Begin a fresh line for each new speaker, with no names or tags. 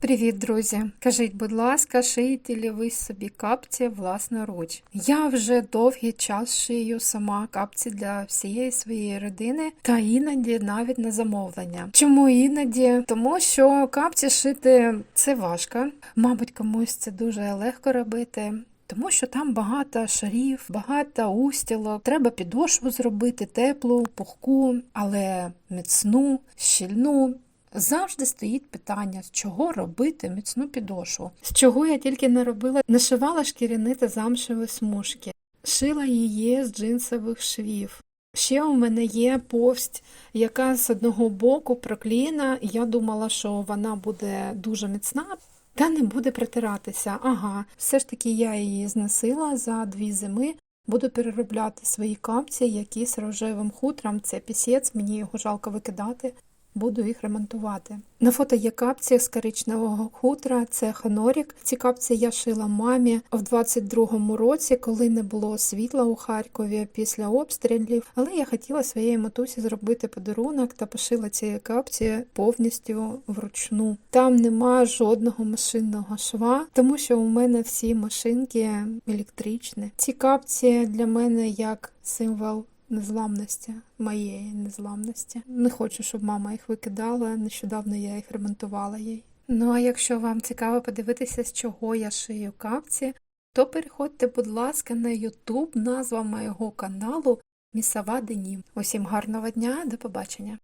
Привіт, друзі! Кажіть, будь ласка, шиєте ли ви собі капці власноруч? Я вже довгий час шию сама капці для всієї своєї родини та іноді навіть на замовлення. Чому іноді? Тому що капці шити це важко. Мабуть, комусь це дуже легко робити. Тому що там багато шарів, багато устілок. Треба підошву зробити теплу, пухку, але міцну, щільну. Завжди стоїть питання, з чого робити міцну підошву. З чого я тільки не робила, нашивала шкіряни та замшеві смужки, шила її з джинсових швів. Ще у мене є повсть, яка з одного боку проклеєна. Я думала, що вона буде дуже міцна. Та не буде притиратися. Ага, все ж таки я її зносила за дві зими. Буду переробляти свої капці, які з рожевим хутром. Це пісець, мені його жалко викидати. Буду їх ремонтувати. На фото є капці з коричневого хутра, це ханорік. Ці капці я шила мамі в 22-му році, коли не було світла у Харкові після обстрілів. Але я хотіла своєї матусі зробити подарунок та пошила ці капці повністю вручну. Там нема жодного машинного шва, тому що у мене всі машинки електричні. Ці капці для мене як символ незламності, моєї незламності. Не хочу, щоб мама їх викидала. Нещодавно я їх ремонтувала їй. Ну а якщо вам цікаво подивитися, з чого я шию капці, то переходьте, будь ласка, на YouTube, назва моєго каналу Місова Денім. Усім гарного дня, до побачення!